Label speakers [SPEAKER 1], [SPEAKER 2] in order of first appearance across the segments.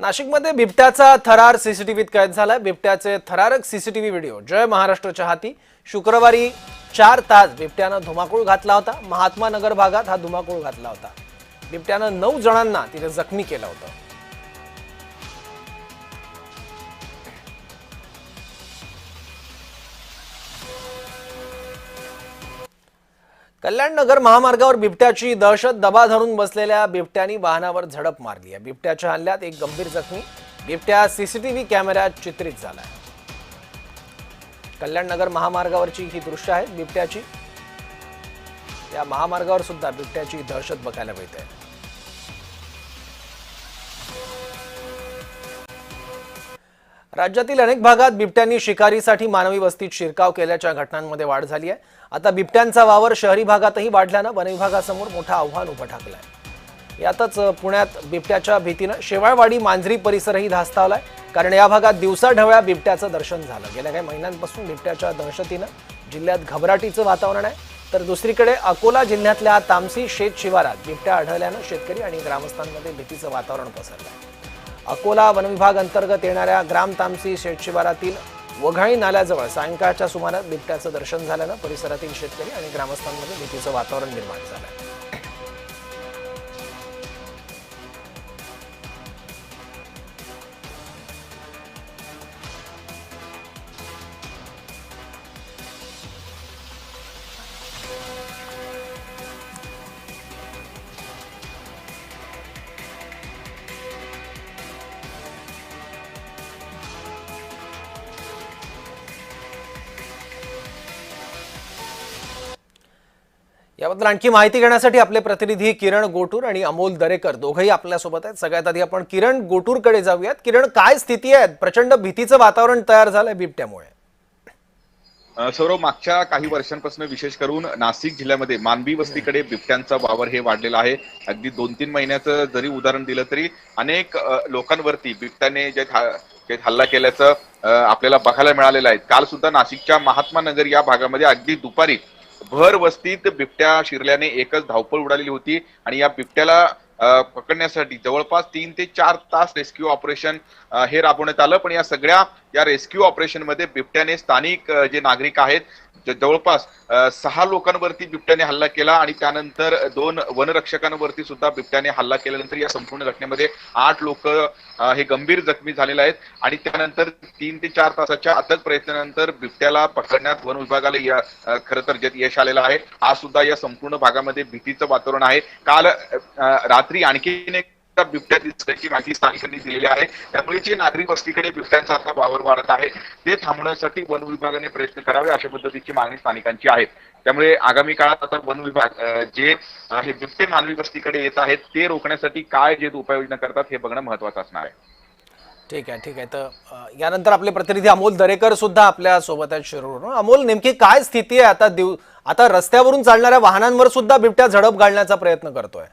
[SPEAKER 1] नाशिकमध्ये बिबट्याचा थरार सीसीटीव्हीत कैद झालाय. बिबट्याचे थरारक सीसीटीव्ही व्हिडिओ. जय महाराष्ट्रच्या हाती शुक्रवारी चार तास बिबट्यानं धुमाकूळ घातला होता. महात्मा नगर भागात हा धुमाकूळ घातला होता. बिबट्यानं नऊ जणांना तिथे जखमी केलं होतं. कल्याण नगर महामार्गावर बिबट्याची दहशत दबा धरून बसलेल्या बिबट्यानी वाहनावर झडप मारली आहे. बिबट्याच्या हल्ल्यात एक गंभीर जखमी बिबट्या सीसीटीव्ही कॅमेऱ्यात चित्रित झाला कल्याण नगर महामार्गावरची ही दृश्य आहेत बिबट्याची. या महामार्गावर सुद्धा बिबट्याची दहशत बघायला मिळते. राज्यातील अनेक भागात बिबट्यांनी शिकारीसाठी मानवी वस्तीत शिरकाव केल्याच्या घटनांमध्ये वाढ झाली आहे. आता बिबट्यांचा वावर शहरी भागातही वाढल्यानं वनविभागासमोर मोठं आव्हान उभं ठाकलं आहे यातच पुण्यात बिबट्याच्या भीतीनं शेवाळवाडी मांजरी परिसरही धास्तावलाय. कारण या भागात दिवसा ढवळ्या बिबट्याचं दर्शन झालं. गेल्या काही महिन्यांपासून बिबट्याच्या दहशतीनं जिल्ह्यात घबराटीचं वातावरण आहे. तर दुसरीकडे अकोला जिल्ह्यातल्या तामसी शेत शिवारात बिबट्या आढळल्यानं शेतकरी आणि ग्रामस्थांमध्ये भीतीचं वातावरण पसरलं आहे अकोला वनविभाग अंतर्गत येणाऱ्या ग्राम तामसी शेतशिवारातील वघाई नाल्याजवळ सायंकाळच्या सुमारास बिबट्याचं दर्शन झाल्यानं परिसरातील शेतकरी आणि ग्रामस्थांमध्ये भीतीचं वातावरण निर्माण झालं. याबद्दल आणखी माहिती घेण्यासाठी आपले प्रतिनिधी किरण गोटूर आणि अमोल दरेकर दोघंही आपल्यासोबत आहेत. सगळ्यात आधी आपण किरण गोटूरकडे जाऊयात. किरण काय स्थिती आहे? प्रचंड भीतीचं वातावरण तयार झालंय बिबट्यामुळे.
[SPEAKER 2] सौरव मागच्या काही वर्षांपासून विशेष करून नाशिक जिल्ह्यामध्ये मानवी वस्तीकडे बिबट्यांचा वावर हे वाढलेला आहे. अगदी दोन तीन महिन्याचं जरी उदाहरण दिलं तरी अनेक लोकांवरती बिबट्याने जे हल्ला केल्याचं आपल्याला बघायला मिळालेलं आहे. काल सुद्धा नाशिकच्या महात्मा नगर या भागामध्ये अगदी दुपारी भर वस्तीत बिबट्या शिरल्याने एकच धावपळ उडालेली होती आणि या बिबट्याला पकडण्यासाठी जवळपास तीन ते चार तास रेस्क्यू ऑपरेशन हे राबवण्यात आलं. पण या सगळ्या या रेस्क्यू ऑपरेशनमध्ये बिबट्याने स्थानिक जे नागरिक आहेत जवळपास सहा लोकांवरती बिबट्याने हल्ला केला आणि त्यानंतर दोन वनरक्षकांवरती सुद्धा बिबट्याने हल्ला केल्यानंतर या संपूर्ण घटनेमध्ये आठ लोक हे गंभीर जखमी झालेले आहेत आणि त्यानंतर तीन ते चार तासाच्या अथक प्रयत्नानंतर बिबट्याला पकडण्यात वन विभागाला या खरं तर यश आलेलं आहे. आज सुद्धा या संपूर्ण भागामध्ये भीतीचं वातावरण आहे. काल रात्री आणखीन एक बिबट्या दिसल्याची माहिती स्थानिकांनी दिलेली आहे. त्यामुळे जे नागरिक वस्तीकडे बिबट्यांचा आता वावर वाढत आहे ते थांबवण्यासाठी वन विभागाने प्रयत्न करावे अशा पद्धतीची मागणी स्थानिकांची आहे. त्यामुळे आगामी काळात आता वन विभाग जे हे बिबटे मानवी वस्तीकडे येत आहेत ते रोखण्यासाठी काय जे उपाययोजना करतात हे बघणं महत्वाचं असणार आहे.
[SPEAKER 1] ठीक आहे ठीक आहे. तर यानंतर आपले प्रतिनिधी अमोल दरेकर सुद्धा आपल्यासोबत आहेत शिरूर अमोल नेमकी काय स्थिती आहे? आता दिव आता रस्त्यावरून चालणाऱ्या वाहनांवर सुद्धा बिबट्या झडप घालण्याचा प्रयत्न करतोय.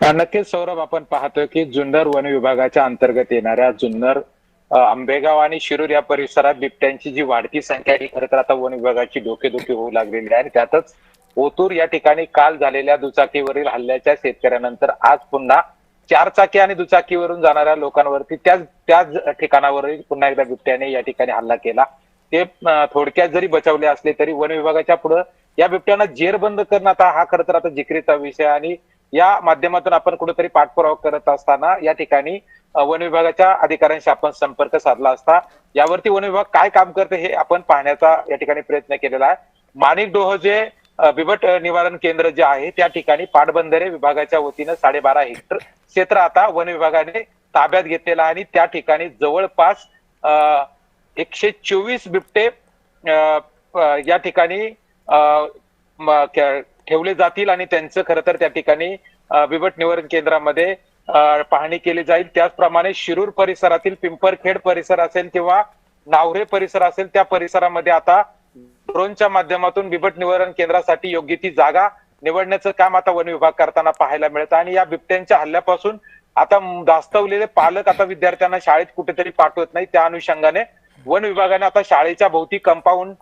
[SPEAKER 3] नक्कीच सौरभ आपण पाहतोय की जुन्नर वन विभागाच्या अंतर्गत येणाऱ्या जुन्नर आंबेगाव आणि शिरूर या परिसरात बिबट्यांची जी वाढती संख्या ही खरं तर आता वन विभागाची डोकेदुखी होऊ लागलेली आहे आणि त्यातच ओतूर या ठिकाणी काल झालेल्या दुचाकीवरील हल्ल्याच्या शेतकऱ्यानंतर आज पुन्हा चार चाकी आणि दुचाकीवरून जाणाऱ्या लोकांवरती त्याच त्याच ठिकाणावरही पुन्हा एकदा बिबट्याने या ठिकाणी हल्ला केला. ते थोडक्यात जरी बचावले असले तरी वन विभागाच्या पुढे या बिबट्यांना जेर बंद करणं आता हा खरं तर आता जिकरीचा विषय आणि या माध्यमातून आपण कुठेतरी पाठपुरावा करत असताना या ठिकाणी वन विभागाच्या अधिकाऱ्यांशी आपण संपर्क साधला असता. यावरती वन विभाग काय काम करते हे आपण पाहण्याचा या ठिकाणी प्रयत्न केलेला आहे. माणिक डोह जे बिबट निवारण केंद्र जे आहे त्या ठिकाणी पाटबंधारे विभागाच्या वतीनं साडेबारा हेक्टर क्षेत्र आता वन विभागाने ताब्यात घेतलेला आहे आणि त्या ठिकाणी जवळपास अ, एकशे चोवीस बिबटे या ठिकाणी अ, ठेवले जातील आणि त्यांचं खरं तर त्या ठिकाणी बिबट निवारण केंद्रामध्ये पाहणी केली जाईल. त्याचप्रमाणे शिरूर परिसरातील पिंपरखेड परिसर असेल किंवा नावरे परिसर असेल त्या परिसरामध्ये आता ड्रोनच्या माध्यमातून बिबट निवारण केंद्रासाठी योग्य ती जागा निवडण्याचं काम आता वन विभाग करताना पाहायला मिळतं. आणि या बिबट्यांच्या हल्ल्यापासून आता दास्तवलेले पालक आता विद्यार्थ्यांना शाळेत कुठेतरी पाठवत नाही त्या अनुषंगाने वन विभागाने आता शाळेच्या भोवती कंपाऊंड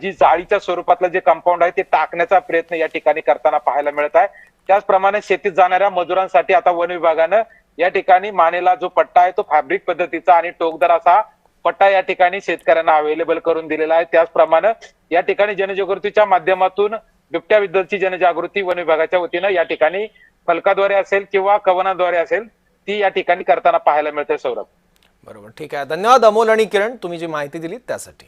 [SPEAKER 3] जी जाळीच्या स्वरूपातलं जे कंपाऊंड आहे ते टाकण्याचा प्रयत्न या ठिकाणी करताना पाहायला मिळत आहे. त्याचप्रमाणे शेतीत जाणाऱ्या मजुरांसाठी आता वन विभागानं या ठिकाणी मानेला जो पट्टा आहे तो फॅब्रिक पद्धतीचा आणि टोकदार असा पट्टा या ठिकाणी शेतकऱ्यांना अवेलेबल करून दिलेला आहे. त्याचप्रमाणे या ठिकाणी जनजागृतीच्या माध्यमातून बिबट्याबद्दलची जनजागृती वन विभागाच्या वतीनं या ठिकाणी फलकाद्वारे असेल किंवा कवनाद्वारे असेल ती या ठिकाणी करताना पाहायला मिळते सौरभ.
[SPEAKER 1] बरोबर. ठीक आहे. धन्यवाद अमोल आणि किरण. तुम्ही जी माहिती दिली त्यासाठी.